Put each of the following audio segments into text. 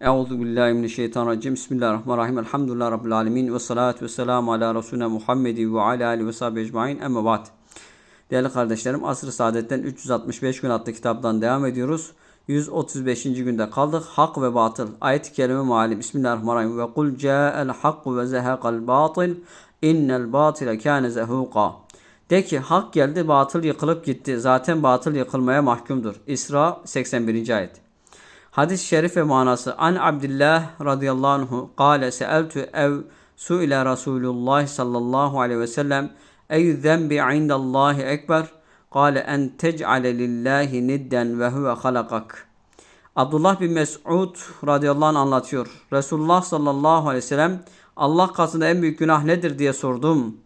Euzu billahi mineşşeytanirracim. Bismillahirrahmanirrahim. Elhamdülillahi rabbil alamin ve salatu vesselamu ala resulina Muhammedi ve ala alihi ve sahbihi ecmaîn. Amma ba'd. Değerli kardeşlerim, Asr-ı Saadet'ten 365 gün adlı kitaptan devam ediyoruz. 135. günde kaldık. Hak ve batıl. Ayet-i kerime meali. Bismillahirrahmanirrahim. Ve kul ca'el hakku ve zehaqal batıl. İnnel batile kâne zehuqa. De ki hak geldi batıl yıkılıp gitti. Zaten batıl yıkılmaya mahkumdur. İsra 81. ayet. Hadis-i şerif ve manası. An Abdullah radıyallahu anhu kâle seeltu ev suile Resulullah sallallahu aleyhi ve sellem eyyü zenbi indallahi ekber kâle en tec'ale lillahi nidden ve huve halakak. Abdullah bin Mes'ud radıyallahu anh anlatıyor. Resulullah sallallahu aleyhi ve sellem Allah katında en büyük günah nedir diye sordum.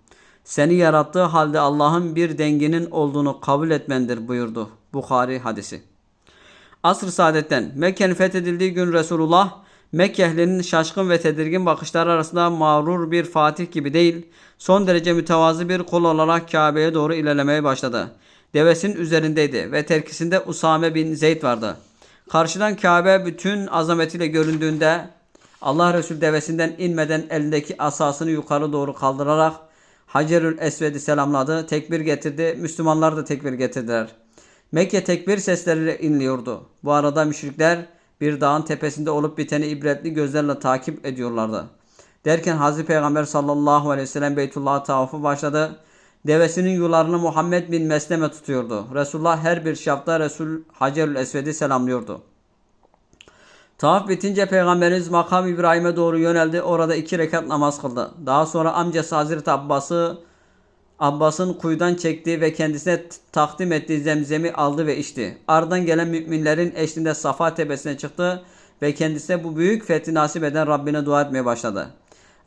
Seni yarattığı halde Allah'ın bir denginin olduğunu kabul etmendir buyurdu. Bukhari hadisi. Asr-ı Saadet'ten Mekke'nin fethedildiği gün Resulullah Mekke ehlinin şaşkın ve tedirgin bakışları arasında mağrur bir fatih gibi değil, son derece mütevazı bir kul olarak Kabe'ye doğru ilerlemeye başladı. Devesinin üzerindeydi ve terkisinde Usame bin Zeyd vardı. Karşıdan Kabe bütün azametiyle göründüğünde Allah Resulü devesinden inmeden elindeki asasını yukarı doğru kaldırarak Hacerül Esved'i selamladı, tekbir getirdi, Müslümanlar da tekbir getirdiler. Mekke tekbir sesleriyle inliyordu. Bu arada müşrikler bir dağın tepesinde olup biteni ibretli gözlerle takip ediyorlardı. Derken Hazreti Peygamber sallallahu aleyhi ve sellem Beytullah'a tavafu başladı. Devesinin yularını Muhammed bin Mesleme tutuyordu. Resulullah her bir şafta Resul Hacerül Esved'i selamlıyordu. Tavaf bitince Peygamberimiz makam İbrahim'e doğru yöneldi. Orada iki rekat namaz kıldı. Daha sonra amcası Hazreti Abbas'ı Abbas'ın kuyudan çektiği ve kendisine takdim ettiği zemzemi aldı ve içti. Ardından gelen müminlerin eşliğinde Safa tepesine çıktı ve kendisine bu büyük fethi nasip eden Rabbine dua etmeye başladı.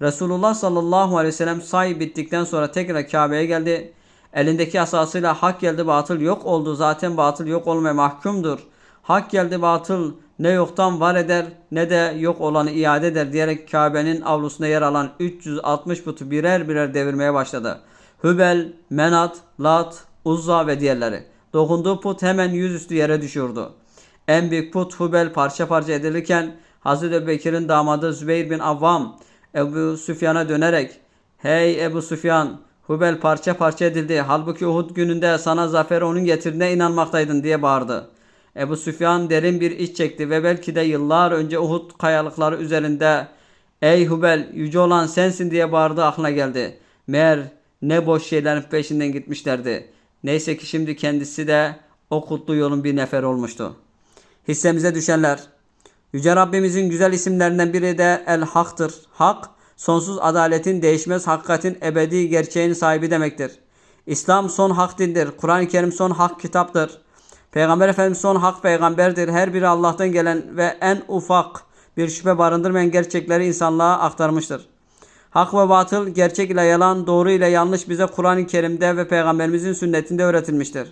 Resulullah sallallahu aleyhi ve sellem say bittikten sonra tekrar Kabe'ye geldi. Elindeki asasıyla hak geldi batıl yok oldu. Zaten batıl yok olmaya mahkumdur. Hak geldi batıl ne yoktan var eder ne de yok olanı iade eder diyerek Kabe'nin avlusunda yer alan 360 putu birer birer devirmeye başladı. Hübel, Menat, Lat, Uzza ve diğerleri. Dokunduğu put hemen yüzüstü yere düşüyordu. En büyük put Hübel parça parça edilirken Hazreti Bekir'in damadı Zübeyir bin Avvam Ebu Süfyan'a dönerek Hey Ebu Süfyan Hübel parça parça edildi. Halbuki Uhud gününde sana zaferi onun getirdiğine inanmaktaydın diye bağırdı. Ebu Süfyan derin bir iç çekti ve belki de yıllar önce Uhud kayalıkları üzerinde Ey Hübel yüce olan sensin diye bağırdı aklına geldi. Meğer ne boş şeylerin peşinden gitmişlerdi. Neyse ki şimdi kendisi de o kutlu yolun bir nefer olmuştu. Hissemize düşenler. Yüce Rabbimizin güzel isimlerinden biri de El Hak'tır. Hak, sonsuz adaletin, değişmez hakikatin ebedi gerçeğin sahibi demektir. İslam son hak dindir. Kur'an-ı Kerim son hak kitaptır. Peygamber Efendimiz son hak peygamberdir. Her biri Allah'tan gelen ve en ufak bir şüphe barındırmayan gerçekleri insanlığa aktarmıştır. Hak ve batıl, gerçek ile yalan, doğru ile yanlış bize Kur'an-ı Kerim'de ve Peygamberimizin sünnetinde öğretilmiştir.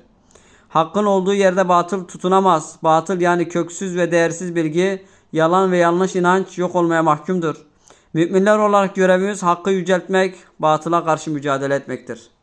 Hakkın olduğu yerde batıl tutunamaz. Batıl yani köksüz ve değersiz bilgi, yalan ve yanlış inanç yok olmaya mahkumdur. Müminler olarak görevimiz hakkı yüceltmek, batıla karşı mücadele etmektir.